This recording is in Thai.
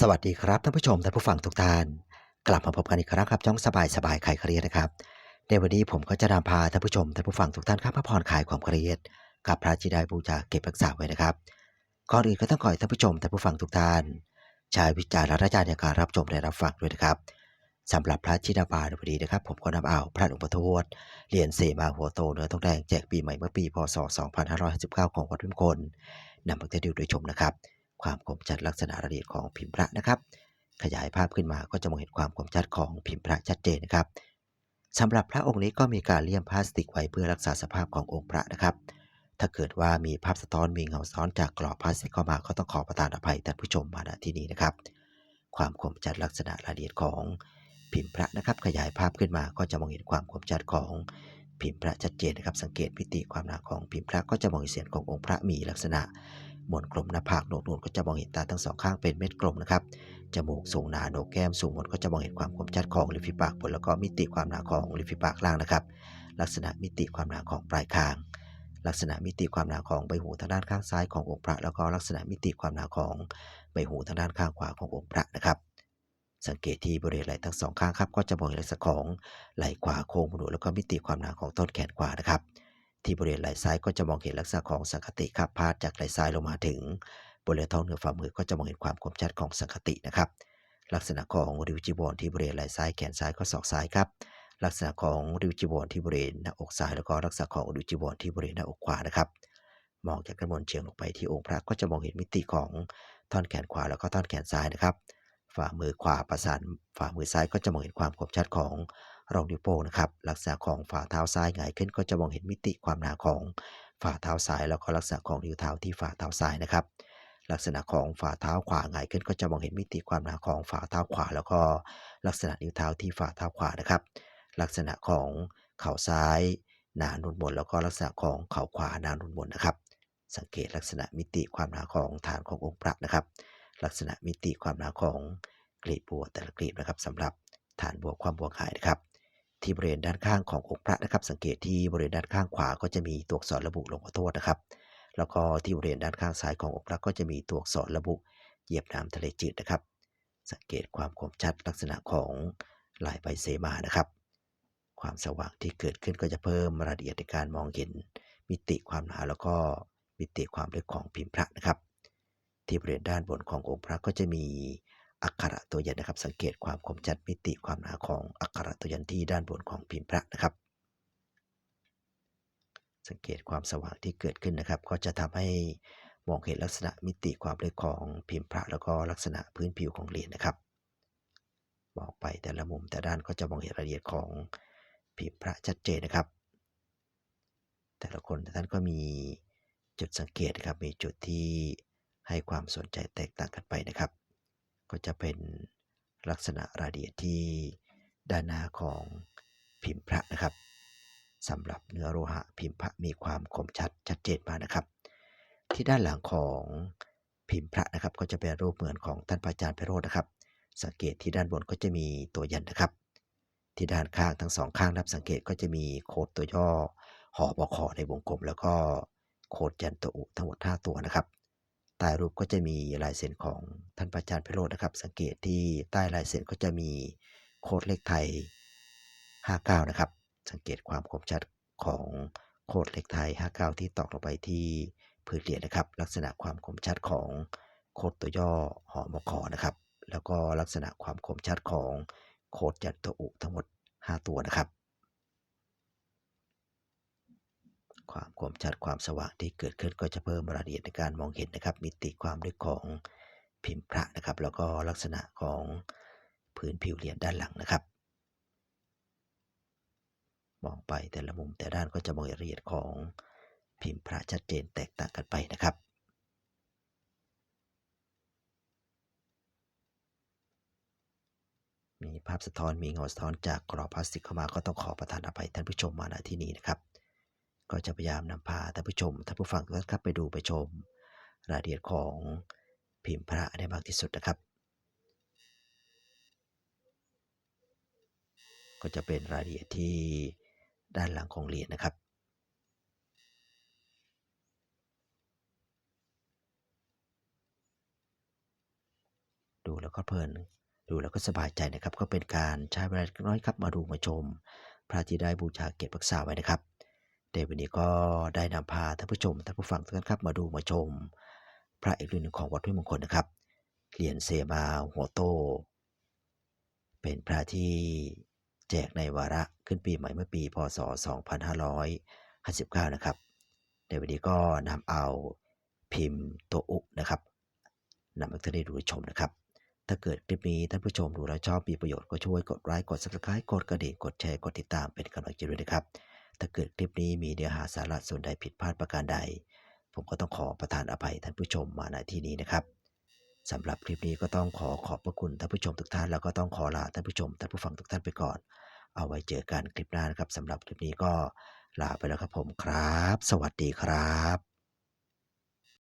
สวัสดีครับท่านผู้ชมท่านผู้ฟังทุกท่าน กลับมาพบกันอีกครั้งครับช่องสบายสบายคลายเครียดนะครับ ในวันนี้ผมก็จะนำพาท่านผู้ชมท่านผู้ฟังทุกท่านครับมาผ่อนคลายความเครียด กับพระจิไดบูชาเก็บรักษาไว้นะครับก่อนอื่นก็ต้องขอให้ท่านผู้ชมท่านผู้ฟังทุกท่านใช้วิจารณญาณในการรับชมและรับฟังด้วยนะครับสำหรับพระจิดาบาในวันนี้นะครับ ผมก็นำเอาพระหลวงพ่อทวดเหรียญเสมาหัวโตเนื้อทองแดงแจกปีใหม่เมื่อปีพศ 2559 ของวัดรุ่นคนนำมาให้ดูโดยชมนะครับ ความคมชัดลักษณะระเอียดของพิมพ์พระนะครับ ขยายภาพขึ้นมาก็จะมองเห็นความคมชัดของพิมพ์พระชัดเจนนะครับสำหรับพระองค์นี้ก็มีการเลี่ยมพลาสติกไว้เพื่อรักษาสภาพขององค์พระนะครับ ถ้าเกิดว่ามีภาพสะท้อนมีเงาสะท้อนจากกรอบพลาสติกเข้ามาก็ต้องขอประทานอภัยท่านผู้ชมมาณที่นี้นะครับ ความคมชัดลักษณะรายละเอียดของพิมพ์พระนะครับ ขยายภาพขึ้นมาก็จะมองเห็นความคมชัดของพิมพ์พระชัดเจนนะครับ สังเกตมิติความหนาของพิมพ์พระก็จะมองเห็นเสียงขององค์พระมีลักษณะ มนกลมหน้าผากโหนกนูนก็จะมองเห็นตาทั้งสองข้างเป็นเม็ดกลมนะครับจมูกสูงหนาโหนกแก้มสูงหมดก็จะมองเห็นความคมชัดของริมฝีปากบนแล้วก็มิติความหนาของริมฝีปากล่างนะครับ ลักษณะมิติความหนาของปลายคาง ลักษณะมิติความหนาของใบหูทางด้านข้างซ้ายขององค์พระ แล้วก็ลักษณะมิติความหนาของใบหูทางด้านข้างขวาขององค์พระนะครับสังเกตที่บริเวณไหล่ทั้งสองข้างครับก็จะมองเห็นลักษณะของไหล่ขวาโค้งหนุนแล้วก็มิติความหนาของต้นแขนขวานะครับ ที่บริเวณไหล่ซ้ายก็จะมองเห็นลักษณะของสังคติครับพาดจากไหล่ซ้ายลงมาถึงบริเวณท้องเหนือฝ่ามือก็จะมองเห็นความคมชัดของสังคตินะครับ ลักษณะของริวจีวรที่บริเวณไหล่ซ้ายแขนซ้ายก็ศอกซ้ายครับ ลักษณะของริวจีวรที่บริเวณหน้าอกซ้ายแล้วก็ลักษณะของริวจีวรที่บริเวณหน้าอกขวานะครับ มองจากด้านบนเฉียงลงไปที่องค์พระก็จะมองเห็นมิติของท่อนแขนขวาแล้วก็ท่อนแขนซ้ายนะครับ ฝ่ามือขวาประสานฝ่ามือซ้ายก็จะมองเห็นความคมชัดของ รองนิ้วโป้งนะครับลักษณะของฝ่าเท้าซ้ายหงายขึ้นก็จะมองเห็นมิติความหนาของฝ่าเท้าซ้าย แล้วก็ลักษณะของนิ้วเท้าที่ฝ่าเท้าซ้ายนะครับลักษณะของฝ่าเท้าขวาหงายขึ้นก็จะมองเห็นมิติความหนาของฝ่าเท้าขวา แล้วก็ลักษณะนิ้วเท้าที่ฝ่าเท้าขวานะครับ ลักษณะของเข่าซ้ายหนานุนบนแล้วก็ลักษณะของเข่าขวาหนานุนบนนะครับ สังเกตลักษณะมิติความหนาของฐานขององค์พระนะครับ ลักษณะมิติความหนาของกลีบบัวแต่ละกลีบนะครับสำหรับฐานบัวความบัวกหายนะครับ ที่บริเวณด้านข้างขององค์พระนะครับ สังเกตที่บริเวณด้านข้างขวาก็จะมีตัวอักษรระบุหลวงพ่อโทษนะครับ แล้วก็ที่บริเวณด้านข้างซ้ายขององค์พระก็จะมีตัวอักษรระบุเหยียบน้ำทะเลจืดนะครับ สังเกตความคมชัดลักษณะของลายใบเสมานะครับ ความสว่างที่เกิดขึ้นก็จะเพิ่มรายละเอียดในการมองเห็นมิติความหนาแล้วก็มิติความลึกของพิมพ์พระนะครับ ที่บริเวณด้านบนขององค์พระก็จะมี อักขระตัวยันนะครับ สังเกตความคมชัดมิติความหนาของอักขระตัวยันที่ด้านบนของพิมพ์พระนะครับ สังเกตความสว่างที่เกิดขึ้นนะครับ ก็จะทำให้มองเห็นลักษณะมิติความลึกของพิมพ์พระ แล้วก็ลักษณะพื้นผิวของเหรียญนะครับมองไปแต่ละมุมแต่ด้านก็จะมองเห็นรายละเอียดของพิมพ์พระชัดเจนนะครับ แต่ละคนแต่ท่านก็มีจุดสังเกตนะครับมีจุดที่ให้ความสนใจแตกต่างกันไปนะครับ ก็จะเป็นลักษณะรายละเอียดที่ด้านหน้าของพิมพ์พระนะครับสำหรับเนื้อโลหะพิมพ์พระมีความคมชัดชัดเจนมากนะครับ ที่ด้านหลังของพิมพ์พระนะครับ ก็จะเป็นรูปเหมือนของท่านพระอาจารย์ไพโรจน์นะครับ สังเกตที่ด้านบนก็จะมีตัวยันนะครับ ที่ด้านข้างทั้งสองข้างนับสังเกตก็จะมีโค้ดตัวย่อหอบอคในวงกลม แล้วก็โค้ดยันตัวอุทั้งหมด 5 ตัวนะครับ ใต้รูปก็จะมีลายเซ็นของท่านพระอาจารย์ไพโรจน์นะครับ สังเกตที่ใต้ลายเซ็นก็จะมีโค้ดเลขไทย 59 นะครับ สังเกตความคมชัดของโค้ดเลขไทย 59 ที่ตอกลงไปที่พื้นเหรียญนะครับ ลักษณะความคมชัดของโค้ดตัวย่อหอมคนะครับ แล้วก็ลักษณะความคมชัดของโค้ดยันตัวอุทั้งหมด 5 ตัวนะครับ ความคมชัดความสว่างที่เกิดขึ้นก็จะเพิ่มรายละเอียดในการมองเห็นนะครับ มิติความลึกของพิมพ์พระนะครับ แล้วก็ลักษณะของพื้นผิวเหรียญด้านหลังนะครับ มองไปแต่ละมุมแต่ด้านก็จะมองรายละเอียดของพิมพ์พระชัดเจนแตกต่างกันไปนะครับมีภาพสะท้อนมีเงาสะท้อนจากกรอบพลาสติกเข้ามาก็ต้องขอประทานอภัยท่านผู้ชมมาณที่นี้นะครับ ก็จะพยายามนำพาท่านผู้ชมท่านผู้ฟังทุกท่านครับไปดูไปชม รายละเอียดของพิมพ์พระได้มากที่สุดนะครับ ก็จะเป็นรายละเอียดที่ด้านหลังของเหรียญนะครับดูแล้วก็เพลิน ดูแล้วก็สบายใจนะครับ ก็เป็นการใช้เวลาน้อยครับมาดูมาชม พระที่ได้บูชาเก็บรักษาไว้นะครับ ในวันนี้ก็ได้นำพาท่านผู้ชมท่านผู้ฟังทุกท่านครับมาดูมาชม พระอีกรุ่นหนึ่งของวัดห้วยมงคลนะครับเหรียญเซมาหัวโต เป็นพระที่แจกในวาระขึ้นปีใหม่เมื่อปี พศ 2559 นะครับ ในวันนี้ก็นำเอาพิมพ์โตอุนะครับนำมาท่านได้ดูชมนะครับ ถ้าเกิดคลิปนี้ท่านผู้ชมดูแล้วชอบมีประโยชน์ก็ช่วยกดไลค์กด subscribe กดกระดิ่งกดแชร์กดติดตามเป็นกำลังใจด้วยนะครับ ถ้าเกิดคลิปนี้มีเนื้อหาสาระส่วนใดผิดพลาดประการใด ผมก็ต้องขอประทานอภัยท่านผู้ชมมาณที่นี้นะครับสำหรับคลิปนี้ก็ต้องขอขอบพระคุณท่านผู้ชมทุกท่านแล้วก็ต้องขอลาท่านผู้ชมท่านผู้ฟังทุกท่านไปก่อน เอาไว้เจอกันคลิปหน้านะครับสำหรับคลิปนี้ก็ลาไปแล้วครับผมครับ สวัสดีครับ